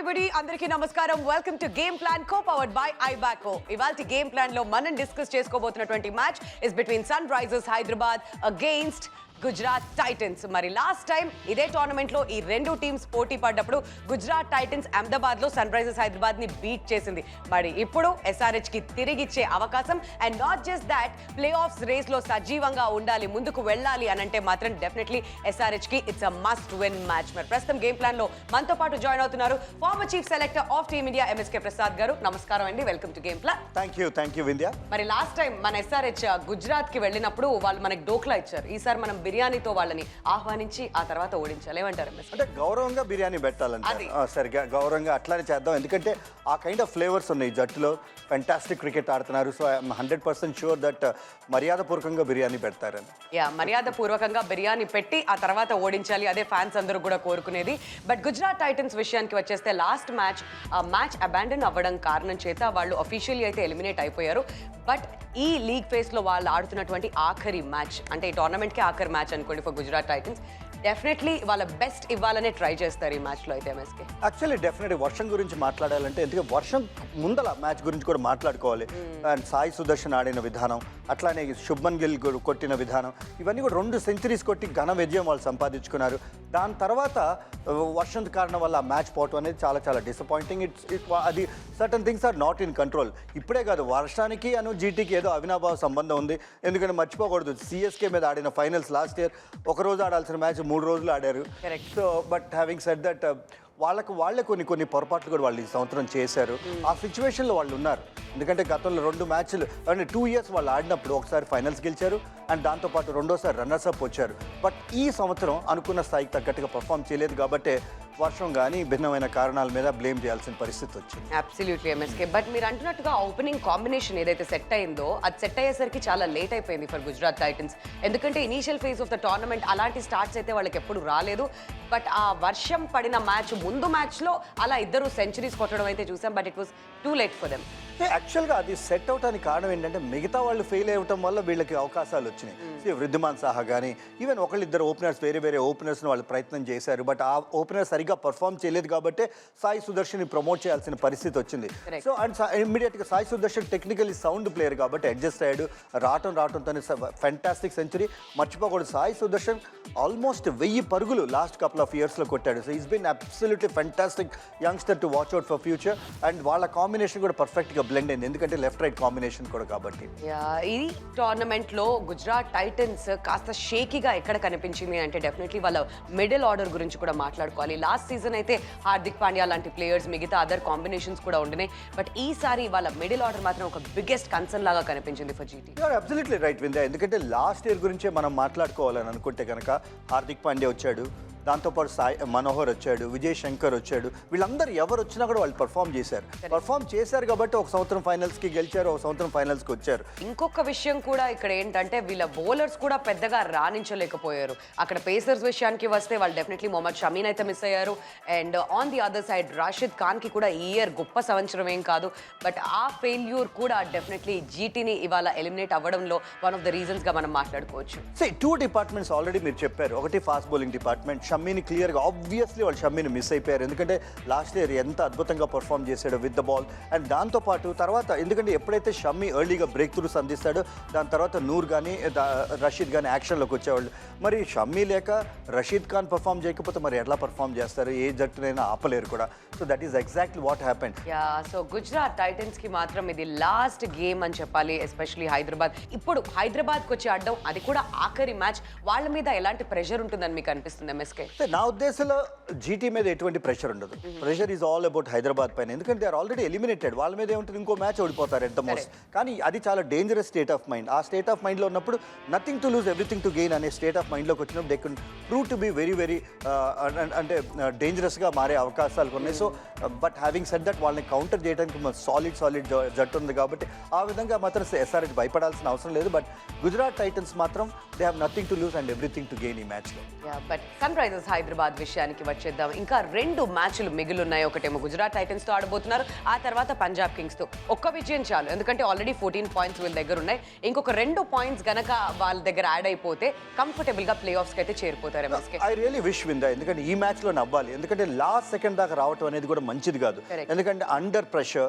Everybody అందరికీ నమస్కారం. Welcome to game plan co powered by Ibaco ఇవాళ గేమ్ ప్లాన్లో మనం discuss చేసుకోబోతున్నటువంటి match is between Sunrisers Hyderabad against Gujarat Titans. మరి last time ఇదే టోర్నమెంట్లో ఈ రెండు టీమ్స్ పోటీ పడ్డప్పుడు గుజరాత్ టైటన్స్ అహ్మదాబాద్లో సన్ రైజర్స్ హైదరాబాద్ని బీట్ చేసింది. మరి ఇప్పుడు ఎస్ఆర్హెచ్కి తిరిగి ఇచ్చే అవకాశం and not just that playoffs రేస్లో సజీవంగా ఉండాలి ముందుకు వెళ్ళాలి అని అంటే మాత్రం definitely ఎస్ఆర్హెచ్కి it's a must win match మరి ప్రస్తుతం గేమ్ ప్లాన్లో మనతో పాటు జాయిన్ అవుతున్నారు former chief selector of team India MSK Prasad garu. నమస్కారం అండి welcome to game plan thank you thank you Vindhya మరి లాస్ట్ టైం మన ఎస్ఆర్హెచ్ గుజరాత్కి వెళ్ళినప్పుడు వాళ్ళు మనకి డోక్లా ఇచ్చారు. ఈసారి మనం బిర్యానీతో వాళ్ళని ఆహ్వానించి ఆ తర్వాత ఓడించాలి ఏమంటారు అంటే గౌరవంగా బిర్యానీ పెట్టాలంటే. ఆ, సరిగా గౌరవంగా అట్లానే చేద్దాం. ఎందుకంటే ఆ కైండ్ ఆఫ్ ఫ్లేవర్స్ ఉన్నాయి జట్టులో. ఫెంటాస్టిక్ క్రికెట్ ఆడుతున్నారు. So I'm hundred percent sure that మర్యాదపూర్వకంగా బిర్యానీ పెడతారని. యా మర్యాద పూర్వకంగా బిర్యానీ పెట్టి ఆ తర్వాత ఓడించాలి. అదే ఫ్యాన్స్ అందరూ కూడా కోరుకునేది. బట్ గుజరాత్ టైటన్స్ విషయానికి వచ్చేస్తే లాస్ట్ మ్యాచ్ ఆ మ్యాచ్ అబాండన్ అవ్వడం కారణం చేత వాళ్ళు అఫీషియల్లీ అయితే ఎలిమినేట్ అయిపోయారు. బట్ ఈ లీగ్ ఫేస్లో వాళ్ళు ఆడుతున్నటువంటి ఆఖరి మ్యాచ్ అంటే ఈ టోర్నమెంట్కి ఆఖరి మ్యాచ్ అనుకోండి ఫర్ గుజరాత్ టైటన్స్ డెఫినెట్లీ వాళ్ళ బెస్ట్ ఇవ్వాలనే ట్రై చేస్తారు ఈ మ్యాచ్లో అయితే ఎంఎస్కే యాక్చువల్లీ డెఫినెట్ వర్షం గురించి మాట్లాడాలంటే ఎందుకంటే వర్షం ముందల మ్యాచ్ గురించి కూడా మాట్లాడుకోవాలి. అండ్ సాయి సుదర్శన్ ఆడిన విధానం అట్లానే శుభ్మన్ గిల్ కొట్టిన విధానం ఇవన్నీ కూడా రెండు సెంచరీస్ కొట్టి ఘన విజయం వాళ్ళు సంపాదించుకున్నారు. దాని తర్వాత వర్షం కారణం వల్ల మ్యాచ్ పోవటం అనేది చాలా చాలా డిసప్పాయింటింగ్ ఇట్స్ ఇట్ అది certain things are not in control ఇప్పుడే కాదు వర్షానికి అను జీటీకి ఏదో అవినాభావ సంబంధం ఉంది. ఎందుకంటే మర్చిపోకూడదు. సిఎస్కే మీద ఆడిన ఫైనల్స్ లాస్ట్ ఇయర్ ఒక రోజు ఆడాల్సిన మ్యాచ్ మూడు రోజులు ఆడారు. So but having said that వాళ్ళకు వాళ్ళే కొన్ని కొన్ని పొరపాట్లు కూడా వాళ్ళు ఈ సంవత్సరం చేశారు. ఆ సిచ్యువేషన్లో వాళ్ళు ఉన్నారు. ఎందుకంటే గతంలో రెండు మ్యాచ్లు అంటే టూ ఇయర్స్ వాళ్ళు ఆడినప్పుడు ఒకసారి ఫైనల్స్ గెలిచారు అండ్ దాంతోపాటు రెండోసారి రన్నర్స్ అప్ వచ్చారు. బట్ ఈ సంవత్సరం అనుకున్న స్థాయికి తగ్గట్టుగా పర్ఫామ్ చేయలేదు కాబట్టి వర్షం కానీ భిన్నమైన కారణాల మీద బ్లేమ్ చేయాల్సిన పరిస్థితి వచ్చింది. అబ్సల్యూట్లీ ఎంఎస్కే బట్ మీరు అంటున్నట్టుగా ఓపెనింగ్ కాంబినేషన్ ఏదైతే సెట్ అయిందో అది సెట్ అయ్యేసరికి చాలా లేట్ అయిపోయింది ఫర్ గుజరాత్ టైటన్స్ ఎందుకంటే initial phase of the tournament అలాంటి స్టార్ట్స్ అయితే వాళ్ళకి ఎప్పుడు రాలేదు. బట్ ఆ వర్షం పడిన మ్యాచ్ ముందు మ్యాచ్లో అలా ఇద్దరు సెంచరీస్ కొట్టడం అయితే చూసాం. But it was too late for them యాక్చువల్గా అది సెట్ అవడానికి కారణం ఏంటంటే మిగతా వాళ్ళు ఫెయిల్ అవ్వటం వల్ల వీళ్ళకి అవకాశాలు వచ్చినాయి. వృద్ధిమాన్ సాహా కానీ ఈవెన్ ఒకళ్ళిద్దరు ఓపెనర్స్ వేరే వేరే ఓపెనర్స్ని వాళ్ళు ప్రయత్నం చేశారు. బట్ ఆ ఓపెనర్ సరిగ్గా పర్ఫామ్ చేయలేదు కాబట్టి సాయి సుదర్శన్ ప్రమోట్ చేయాల్సిన పరిస్థితి వచ్చింది. సో అండ్ ఇమ్మీడియట్గా Sai Sudharsan technically sound player కాబట్టి అడ్జస్ట్ అయ్యాడు. రావటం రావటంతోనే ఫెంటాస్టిక్ సెంచరీ మర్చిపోకూడదు. సాయి సుదర్శన్ ఆల్మోస్ట్ వెయ్యి పరుగులు లాస్ట్ కపుల్ ఆఫ్ ఇయర్స్లో కొట్టాడు. So is been absolutely fantastic youngster to watch out for future and వాళ్ళ కాంబినేషన్ కూడా పర్ఫెక్ట్గా బ్లెండ్ అయింది. ఎందుకంటే లెఫ్ట్ రైట్ కాంబినేషన్ కూడా కాబట్టి. ఈ టోర్నమెంట్లో గుజరాత్ టైటన్స్ కాస్త షేకీగా ఎక్కడ కనిపించింది అంటే డెఫినెట్లీ వాళ్ళ మిడిల్ ఆర్డర్ గురించి కూడా మాట్లాడుకోవాలి. లాస్ట్ సీజన్ అయితే హార్దిక్ పాండ్యా లాంటి ప్లేయర్స్ మిగతా అదర్ కాంబినేషన్స్ కూడా ఉండినాయి బట్ ఈసారి వాళ్ళ మిడిల్ ఆర్డర్ మాత్రం ఒక బిగ్గెస్ట్ కన్సర్న్ లాగా కనిపించింది for GT absolutely right Vindhya ఎందుకంటే లాస్ట్ ఇయర్ గురించే మనం మాట్లాడుకోవాలని అనుకుంటే కనుక హార్దిక్ పాండ్యా వచ్చాడు. దాంతోపాటు సాయి మనోహర్ వచ్చాడు విజయ్ శంకర్ వచ్చాడు. వీళ్ళందరూ ఎవరు వచ్చినా కూడా వాళ్ళు పర్ఫామ్ చేశారు. పర్ఫామ్ చేశారు కాబట్టి ఒక సంవత్సరం ఫైనల్స్కి గెలిచారు ఒక సంవత్సరం ఫైనల్స్కి వచ్చారు. ఇంకొక విషయం కూడా ఇక్కడ ఏంటంటే వీళ్ళ బౌలర్స్ కూడా పెద్దగా రాణించలేకపోయారు. అక్కడ పేసర్స్ విషయానికి వస్తే వాళ్ళు డెఫినెట్లీ మొహమ్మద్ షమీన్ అయితే మిస్ అయ్యారు. And on the other side Rashid ఖాన్కి కూడా ఈ ఇయర్ గొప్ప సంవత్సరం ఏం కాదు. బట్ ఆ ఫెయిల్యూర్ కూడా డెఫినెట్లీ జీటీని ఇవాళ ఎలిమినేట్ అవ్వడంలో వన్ ఆఫ్ ద రీజన్స్గా మనం మాట్లాడుకోవచ్చు. సో టూ డిపార్ట్మెంట్స్ ఆల్రెడీ మీరు చెప్పారు. ఒకటి ఫాస్ట్ బౌలింగ్ డిపార్ట్మెంట్ షమ్మీని క్లియర్గా ఆబ్వియస్లీ వాళ్ళు షమ్మీని మిస్ అయిపోయారు. ఎందుకంటే లాస్ట్ ఇయర్ ఎంత అద్భుతంగా పర్ఫామ్ చేశాడు విత్ ద బాల్ అండ్ దాంతోపాటు తర్వాత ఎందుకంటే ఎప్పుడైతే షమ్మీ ఎర్లీగా బ్రేక్ త్రూస్ అందిస్తాడో దాని తర్వాత నూర్ కానీ రషీద్ కానీ యాక్షన్లోకి వచ్చేవాళ్ళు. మరి షమ్మీ లేక రషీద్ ఖాన్ పర్ఫామ్ చేయకపోతే మరి ఎట్లా పర్ఫామ్ చేస్తారు? ఏ జట్టునైనా ఆపలేరు కూడా. So that is exactly what happened yeah so Gujarat టైటన్స్కి మాత్రం ఇది లాస్ట్ గేమ్ అని చెప్పాలి ఎస్పెషలీ హైదరాబాద్. ఇప్పుడు హైదరాబాద్కి వచ్చి ఆడడం అది కూడా ఆఖరి మ్యాచ్ వాళ్ళ మీద ఎలాంటి ప్రెషర్ ఉంటుందని మీకు అనిపిస్తుంది ఎంఎస్కే నా ఉద్దేశంలో జీటీ మీద ఎటువంటి ప్రెషర్ ఉండదు. Pressure is all about Hyderabad పైన. ఎందుకంటే దే ఆర్ ఆల్రెడీ ఎలిమినేటెడ్ వాళ్ళ మీద ఏముంటుంది? ఇంకో మ్యాచ్ ఓడిపోతారు ఎట్ ద మోస్ట్ కానీ అది చాలా డేంజరస్ స్టేట్ ఆఫ్ మైండ్ ఆ స్టేట్ ఆఫ్ మైండ్లో ఉన్నప్పుడు nothing to lose everything to gain అనే స్టేట్ ఆఫ్ మైండ్లోకి వచ్చినప్పుడు they can prove to be very very అంటే డేంజరస్గా మారే అవకాశాలు ఉన్నాయి. So but having set that వాళ్ళని కౌంటర్ చేయడానికి సాలిడ్ సాలిడ్ జట్టు ఉంది కాబట్టి ఆ విధంగా మాత్రం ఎస్ఆర్హెచ్ భయపడాల్సిన అవసరం లేదు. బట్ గుజరాత్ టైటన్స్ మాత్రం they have nothing to lose and everything to gain ఈ మ్యాచ్లో బట్ సన్ రైజర్స్ హైదరాబాద్ విషయానికి వచ్చేద్దాం. ఇంకా రెండు మ్యాచ్లు మిగిలిన్నాయి. ఒకటేమో గుజరాత్ టైటన్స్తో ఆడబోతున్నారు. ఆ తర్వాత పంజాబ్ కింగ్స్తో ఒక్క విజయం చాలు. ఎందుకంటే ఆల్రెడీ ఫోర్టీన్ పాయింట్స్ వీళ్ళ దగ్గర ఉన్నాయి. ఇంకొక రెండు పాయింట్స్ గనక వాళ్ళ దగ్గర యాడ్ అయిపోతే కంఫర్టబుల్గా ప్లే ఆఫ్స్ అయితే చేరిపోతారు ఐ రియలీ విష్ విందా ఎందుకంటే ఈ మ్యాచ్లో నవ్వాలి. ఎందుకంటే లాస్ట్ సెకండ్ దాకా రావటం అనేది కూడా మంచిది కాదు. ఎందుకంటే under pressure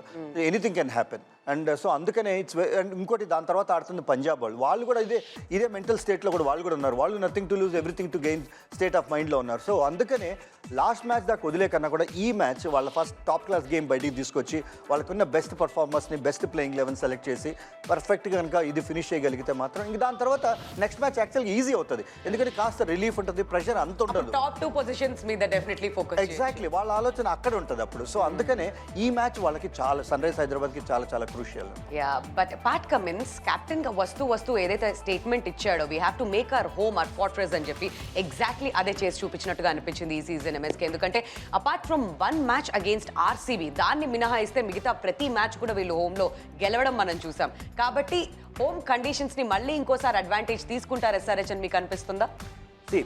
anything can happen and so అందుకనే ఇట్స్ అండ్ ఇంకోటి దాని తర్వాత ఆడుతుంది పంజాబ్ వాళ్ళు. వాళ్ళు కూడా ఇదే ఇదే మెంటల్ స్టేట్లో కూడా వాళ్ళు కూడా ఉన్నారు. వాళ్ళు nothing to lose everything to gain state of మైండ్లో ఉన్నారు. సో అందుకనే లాస్ట్ మ్యాచ్ దాకా వదిలే కన్నా కూడా ఈ మ్యాచ్ వాళ్ళ ఫస్ట్ టాప్ క్లాస్ గేమ్ బయటికి తీసుకొచ్చి వాళ్ళకున్న బెస్ట్ పర్ఫార్మర్స్ని బెస్ట్ ప్లేయింగ్ లెవెన్ సెలెక్ట్ చేసి పర్ఫెక్ట్గా కనుక ఇది ఫినిష్ చేయగలిగితే మాత్రం ఇంక దాని తర్వాత నెక్స్ట్ మ్యాచ్ యాక్చువల్గా ఈజీ అవుతుంది. ఎందుకంటే కాస్త రిలీఫ్ ఉంటుంది ప్రెషర్ అంత ఉండదు టాప్ టూ పొజిషన్స్ మీద డెఫినెట్లీ ఫోకస్ ఎగ్జాక్ట్లీ వాళ్ళ ఆలోచన అక్కడ ఉంటుంది అప్పుడు. సో అందుకనే ఈ మ్యాచ్ వాళ్ళకి చాలా సన్ రైజ్ హైదరాబాద్కి చాలా చాలా crucial yeah but Pat Cummins కెప్టెన్గా వస్తూ వస్తూ ఏదైతే స్టేట్మెంట్ ఇచ్చాడో we have to make our home our fortress అని చెప్పి ఎగ్జాక్ట్లీ అదే చేసి చూపించినట్టుగా అనిపించింది ఈ సీజన్ ఎంఎస్కి ఎందుకంటే apart from one match against RCB దాన్ని మినహాయిస్తే మిగతా ప్రతి మ్యాచ్ కూడా వీళ్ళు హోమ్లో గెలవడం మనం చూసాం. కాబట్టి హోమ్ కండిషన్స్ని మళ్ళీ ఇంకోసారి అడ్వాంటేజ్ తీసుకుంటారు ఎస్ఆర్హెచ్ అని మీకు అనిపిస్తుందా?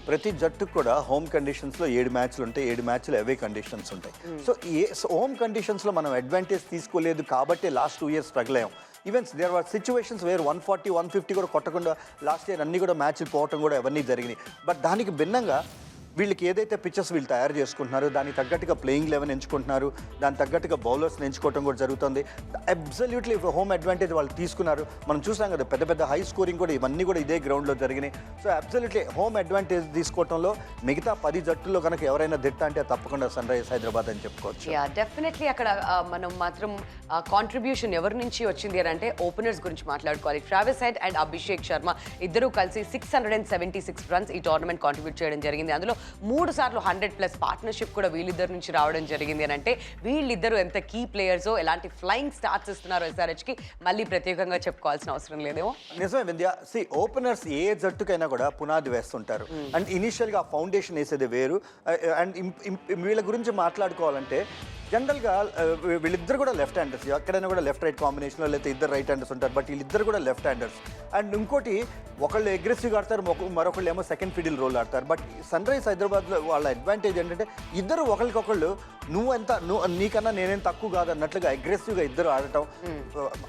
ప్రతి జట్టుకు కూడా హోమ్ కండిషన్స్లో ఏడు మ్యాచ్లు ఉంటాయి ఏడు మ్యాచ్లు అవే కండిషన్స్ ఉంటాయి. సో ఏ హోమ్ కండిషన్స్లో మనం అడ్వాంటేజ్ తీసుకోలేదు కాబట్టి లాస్ట్ టూ ఇయర్స్ స్ట్రగుల్ అయ్యాం. Even there are situations where one forty one fifty కూడా కొట్టకుండా లాస్ట్ ఇయర్ అన్ని కూడా మ్యాచ్లు పోవటం కూడా అవన్నీ జరిగినాయి. బట్ దానికి భిన్నంగా వీళ్ళకి ఏదైతే పిక్చర్స్ వీళ్ళు తయారు చేసుకుంటున్నారో దానికి తగ్గట్టుగా ప్లేయింగ్ లెవెన్ ఎంచుకుంటున్నారు దానికి తగ్గట్టుగా బౌలర్స్ని ఎంచుకోవడం కూడా జరుగుతుంది. అబ్సల్యూట్లీ హోమ్ అడ్వాంటేజ్ వాళ్ళు తీసుకున్నారు. మనం చూసాం కదా పెద్ద పెద్ద హై స్కోరింగ్ కూడా ఇవన్నీ కూడా ఇదే గ్రౌండ్లో జరిగినాయి. సో అబ్సల్యూట్లీ హోమ్ అడ్వాంటేజ్ తీసుకోవడంలో మిగతా పది జట్టుల్లో కనుక ఎవరైనా దిట్ట అంటే తప్పకుండా సన్ రైజర్స్ హైదరాబాద్ అని చెప్పుకోవచ్చు. యా డెఫినెట్లీ అక్కడ మనం మాత్రం కాంట్రిబ్యూషన్ ఎవరి నుంచి వచ్చింది అని అంటే ఓపెనర్స్ గురించి మాట్లాడుకోవాలి. Travis Head and Abhishek Sharma ఇద్దరు కలిసి six hundred and seventy six runs ఈ టోర్నమెంట్ కాంట్రిబ్యూట్ చేయడం జరిగింది. అందులో మూడు సార్లు హండ్రెడ్ ప్లస్ పార్ట్నర్షిప్ కూడా వీళ్ళిద్దరి నుంచి రావడం జరిగింది అని అంటే వీళ్ళిద్దరూ ఎంత కీ ప్లేయర్సో ఎలాంటి ఫ్లయింగ్ స్టార్ట్స్ ఇస్తున్నారో SRH కి మళ్ళీ ప్రత్యేకంగా చెప్పుకోవాల్సిన అవసరం లేదేమో. నిజమే వింధ్య. సి ఓపెనర్స్ ఏ జట్టుకైనా కూడా పునాది వేస్తుంటారు. అండ్ ఇనీషియల్గా ఫౌండేషన్ వేసేది వేరు. అండ్ వీళ్ళ గురించి మాట్లాడుకోవాలంటే జనరల్గా వీళ్ళిద్దరు కూడా లెఫ్ట్ హ్యాండర్స్. ఎక్కడైనా కూడా లెఫ్ట్ రైట్ కాంబినేషన్లో లేకపోతే ఇద్దరు రైట్ హ్యాండర్స్ ఉంటారు. బట్ వీళ్ళిద్దరు కూడా లెఫ్ట్ హ్యాండర్స్. అండ్ ఇంకోటి ఒకళ్ళు అగ్రెసివ్గా ఆడతారు మరొకళ్ళు ఏమో సెకండ్ ఫిడిల్ రోల్ ఆడతారు. బట్ సన్ రైజ్ హైదరాబాద్లో వాళ్ళ అడ్వాంటేజ్ ఏంటంటే ఇద్దరు ఒకరికొకళ్ళు నువ్వు ఎంత నువ్వు నీకన్నా నేనేం తక్కువ కాదు అన్నట్లుగా అగ్రెసివ్గా ఇద్దరు ఆడటం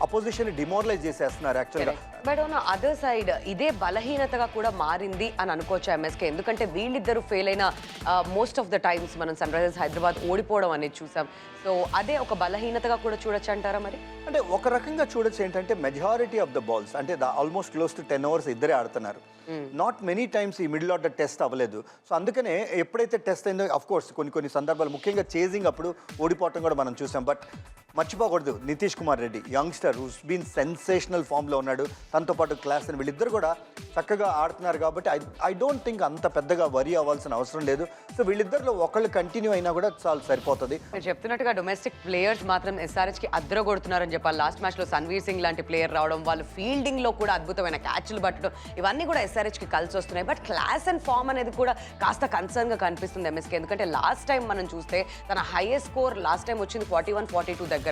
అపోజిషన్ డిమోరలైజ్ చేసేస్తున్నారు యాక్చువల్గా బట్ ఆన్ అదర్ సైడ్ ఇదే బలహీనతగా కూడా మారింది అని అనుకోవచ్చు ఎంఎస్కే ఎందుకంటే వీళ్ళిద్దరూ ఫెయిల్ అయిన మోస్ట్ ఆఫ్ ద టైమ్స్ మనం సన్ రైజర్స్ హైదరాబాద్ ఓడిపోవడం అనేది చూసాం. సో అదే ఒక బలహీనతగా కూడా చూడొచ్చు అంటారా మరి? అంటే ఒక రకంగా చూడొచ్చు ఏంటంటే మెజారిటీ ఆఫ్ ద బాల్స్ అంటే almost close to ten overs ఇద్దరే ఆడుతున్నారు. నాట్ మెనీ టైమ్స్ ఈ మిడిల్ ఆర్డర్ టెస్ట్ అవ్వలేదు. సో అందుకనే ఎప్పుడైతే టెస్ట్ అయిందో అఫ్ కోర్స్ కొన్ని కొన్ని సందర్భాలు ముఖ్యంగా చేజింగ్ అప్పుడు ఓడిపోవటం కూడా మనం చూసాం. బట్ మర్చిపోకూడదు. Nitish Kumar Reddy youngster who's been sensational ఫామ్లో ఉన్నాడు. తనతో పాటు క్లాస్ అని వీళ్ళిద్దరు కూడా చక్కగా ఆడుతున్నారు కాబట్టి ఐ ఐ డోంట్ థింక్ అంత పెద్దగా వరి అవ్వాల్సిన అవసరం లేదు. సో వీళ్ళిద్దరిలో ఒకళ్ళు కంటిన్యూ అయినా కూడా చాలా సరిపోతుంది. చెప్తున్నట్టుగా డొమెస్టిక్ ప్లేయర్స్ మాత్రం ఎస్ఆర్హెచ్కి అద్దర కొడుతున్నారని చెప్పాలి. లాస్ట్ మ్యాచ్లో సన్వీర్ సింగ్ లాంటి ప్లేయర్ రావడం వాళ్ళు ఫీల్డింగ్లో కూడా అద్భుతమైన క్యాచ్లు పట్టడం ఇవన్నీ కూడా ఎస్ఆర్హెచ్కి కలిసి వస్తున్నాయి. బట్ క్లాస్ అండ్ ఫామ్ అనేది కూడా కాస్త కన్సర్న్గా కనిపిస్తుంది ఎంఎస్కి ఎందుకంటే లాస్ట్ టైం మనం చూస్తే తన హైయెస్ట్ స్కోర్ లాస్ట్ టైం వచ్చింది ఫార్టీ వన్ ఫార్టీ టూ దగ్గర.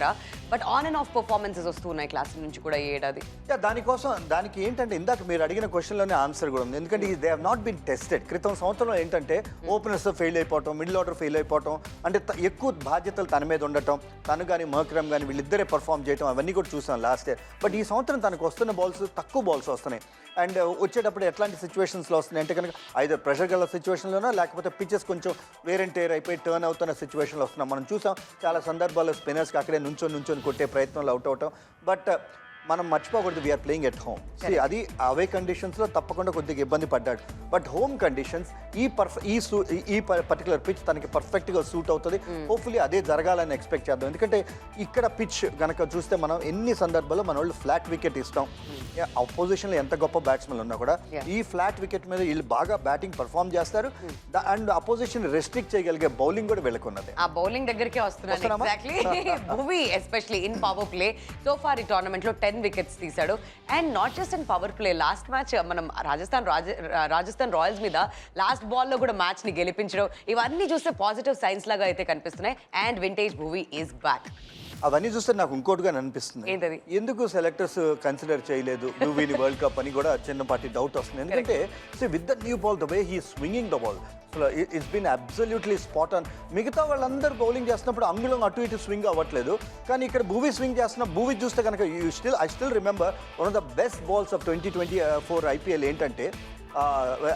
But on and off performances వస్తున్నాయి క్లాస్ నుంచి కూడా ఈ ఏడాది. దానికోసం దానికి ఏంటంటే ఇందాక మీరు అడిగిన క్వశ్చన్లోనే ఆన్సర్ కూడా ఉంది. ఎందుకంటే they have not been tested క్రితం సంవత్సరంలో ఏంటంటే ఓపెనర్స్ ఫెయిల్ అయిపోవటం మిడిల్ ఆర్డర్ ఫెయిల్ అయిపోవటం అంటే ఎక్కువ బాధ్యతలు తన మీద ఉండటం తను కానీ మర్క్రమ్ కానీ వీళ్ళిద్దరే పర్ఫామ్ చేయటం అవన్నీ కూడా చూసాం లాస్ట్ ఇయర్ బట్ ఈ సంవత్సరం తనకు వస్తున్న బాల్స్ తక్కువ బాల్స్ వస్తున్నాయి. అండ్ వచ్చేటప్పుడు ఎట్లాంటి సిచ్యువేషన్స్లో వస్తున్నాయి? అంటే కనుక ఐదర్ ప్రెషర్ గల సిచ్యువేషన్లోనో లేకపోతే పిచ్చెస్ కొంచెం వేర్ అండ్ టేర్ అయిపోయి టర్న్ అవుతున్న సిచ్యువేషన్లో వస్తున్నాం. మనం చూసాం చాలా సందర్భాల్లో స్పిన్నర్స్కి అక్కడే నుంచొని నుంచొని కొట్టే ప్రయత్నంలో అవుట్ అవటం. బట్ మనం మర్చిపోకూడదు వీఆర్ ప్లేయింగ్ ఎట్ హోమ్ అది అవే కండిషన్స్లో తప్పకుండా కొద్దిగా ఇబ్బంది పడ్డాడు. బట్ హోమ్ కండిషన్స్ ఈ పర్ఫ ఈ ఈ పర్టికులర్ పిచ్ తనకి పర్ఫెక్ట్గా సూట్ అవుతుంది. హోప్ఫుల్లీ అదే జరగాలని ఎక్స్పెక్ట్ చేద్దాం. ఎందుకంటే ఇక్కడ పిచ్ గనక చూస్తే మనం ఎన్ని సందర్భాల్లో మన వాళ్ళు ఫ్లాట్ వికెట్ ఇస్తాం. అపోజిషన్లో ఎంత గొప్ప బ్యాట్స్మెన్ ఉన్నా కూడా. ఈ ఫ్లాట్ వికెట్ మీద వీళ్ళు బాగా బ్యాటింగ్ పర్ఫామ్ చేస్తారు. అండ్ అపోజిషన్ రెస్ట్రిక్ట్ చేయగలిగే బౌలింగ్ కూడా వీళ్ళకున్నది. ఆ బౌలింగ్ దగ్గరికే వస్తున్నాను. వస్తున్నామా? Exactly Bhuvi especially in power play so far ఈ టోర్నమెంట్లో టెన్ వికెట్స్ తీశాడు. And not just in power play last match మనం రాజస్థాన్ రాజ- రాజస్థాన్ రాయల్స్ మీద లాస్ట్ బాల్లో కూడా మ్యాచ్ని గెలిపించడం. ఇవన్నీ చూస్తే పాజిటివ్ సైన్స్ లాగా అయితే కనిపిస్తున్నాయి. And vintage Bhuvi is back అవన్నీ చూస్తే నాకు ఇంకోటిగా అనిపిస్తుంది? ఎందుకు సెలెక్టర్స్ కన్సిడర్ చేయలేదు? నువ్వు విని వరల్డ్ కప్ అని కూడా చిన్నపాటి డౌట్ వస్తుంది. ఎందుకంటే with the new ball the way he swinging the ball it's been absolutely spot on మిగతా వాళ్ళందరూ బౌలింగ్ చేస్తున్నప్పుడు అంగుళం అటు ఇటు స్వింగ్ అవ్వట్లేదు. కానీ ఇక్కడ భూవి స్వింగ్ చేస్తున్న భూవి చూస్తే కనుక you still I still remember one of the best balls of twenty twenty four IPL ఏంటంటే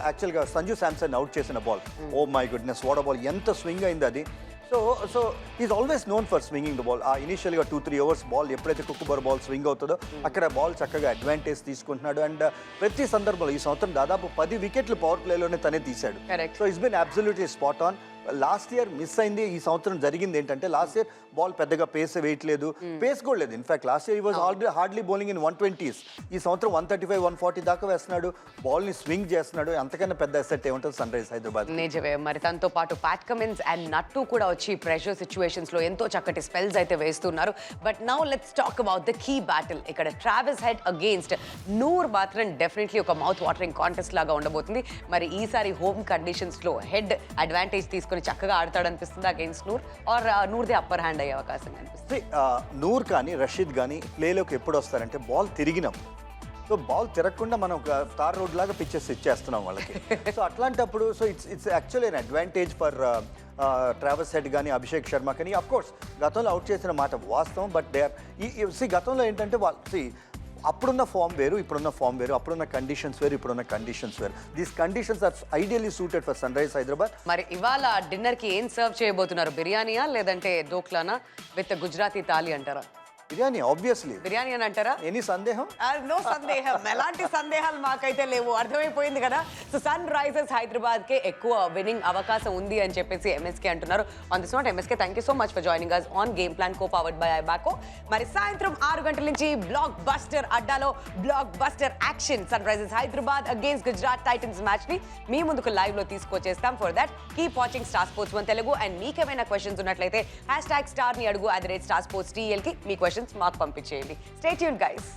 యాక్చువల్గా సంజు శాంసన్ అవుట్ చేసిన ball oh my goodness what ball ఎంత స్వింగ్ అయింది అది. So so is always known for swinging the ball ఆ ఇనిషియల్గా two three overs ball ఎప్పుడైతే Kookaburra ball swing అవుతుందో అక్కడ బాల్ చక్కగా అడ్వాంటేజ్ తీసుకుంటున్నాడు. అండ్ ప్రతి సందర్భంలో ఈ సంవత్సరం దాదాపు పది వికెట్లు పవర్ ప్లేలోనే తనే తీశాడు. So is been absolutely spot on last year miss అయింది. ఈ సంవత్సరం జరిగింది ఏంటంటే లాస్ట్ ఇయర్ బాల్ పెద్దగా పేస్ వేయట్లేదు. పేస్ కూడా లేదు. ఇన్ఫాక్ట్ లాస్ట్ ఇయర్ ఈ was already hardly bowling in one twenties ఈ సంవత్సరం one thirty five one forty దాకా వేస్తున్నాడు. బాల్ని స్వింగ్ చేస్తున్నాడు. అంతకన్నా పెద్ద ఎసెట్ ఏముంటుంది? సన్ రైజ్ హైదరాబాద్ నిజమే. మరి తనతో పాటు ప్యాట్ కమిన్స్ అండ్ నట్టు కూడా వచ్చి ప్రెషర్ సిచ్యువేషన్స్లో ఎంతో చక్కటి స్పెల్స్ అయితే వేస్తున్నారు. But now let's talk about the key battle ఇక్కడ ట్రావెల్స్ హెడ్ అగేన్స్ట్ నూర్ మాత్రం డెఫినెట్లీ ఒక మౌత్ వాటరింగ్ కాంటెస్ట్ లాగా ఉండబోతుంది. మరి ఈసారి హోమ్ కండిషన్స్లో హెడ్ అడ్వాంటేజ్ తీసుకొని చక్కగా ఆడతాడనిపిస్తుంది అగేన్స్ట్ నూర్. ఆర్ నూర్దే అప్పర్ హ్యాండ్ అయ్యే అవకాశం కనిపిస్తుంది. See, ఆ, నూర్ కానీ రషీద్ కానీ ప్లేలోకి ఎప్పుడు వస్తారంటే బాల్ తిరిగినాం. సో బాల్ తిరగకుండా మనం ఒక తార్ రోడ్ లాగా పిచ్చెస్ ఇచ్చేస్తున్నాం వాళ్ళకి. సో అట్లాంటప్పుడు so it's it's actually an advantage for Travis Head కానీ అభిషేక్ శర్మ కానీ. అఫ్ కోర్స్ గతంలో అవుట్ చేసిన మాట వాస్తవం but they are easy గతంలో ఏంటంటే వాళ్ళు సి అప్పుడున్న ఫామ్ వేరు ఇప్పుడున్న ఫామ్ వేరు అప్పుడున్న కండిషన్స్ వేరు ఇప్పుడున్న కండిషన్స్ వేరు. These conditions are ideally suited for Sunrise Hyderabad మరి ఇవాళ డిన్నర్కి ఏం సర్వ్ చేయబోతున్నారు? బిర్యానీయా లేదంటే డోక్లానా విత్ గుజరాతీ తాలి అంటారా? బిర్యానీ ఆబ్వియస్లీ బిర్యానీ అని అంటారా? ఎనీ సందేహం? నో సందేహం. ఎలాంటి సందేహాలు మాకైతే లేవు. అర్థమైపోయింది కదా? సో సన్ రైజర్స్ హైదరాబాద్ కే ఎక్కువ విన్నింగ్ అవకాశం ఉంది అని చెప్పేసి ఎంఎస్కే అంటున్నారు. On this note MSK thank you so much for joining us on game plan co powered by Ibaco మరి సాయంత్రం ఆరు గంటల నుంచి block buster అడ్డాలో blockbuster action Sunrisers Hyderabad against Gujarat Titans మ్యాచ్ని మీ ముందుకు లైవ్లో తీసుకొచ్చేస్తాం. For that keep watching Star Sports one Telugu and మీకేమైనా క్వశ్చన్స్ ఉన్నట్లయితే హ్యాష్ ట్యాగ్ స్టార్ని అడుగు at the rate Star Sports టీఎల్కి మీ క్వశ్చన్స్ మాకు పంపించేయండి. Stay guys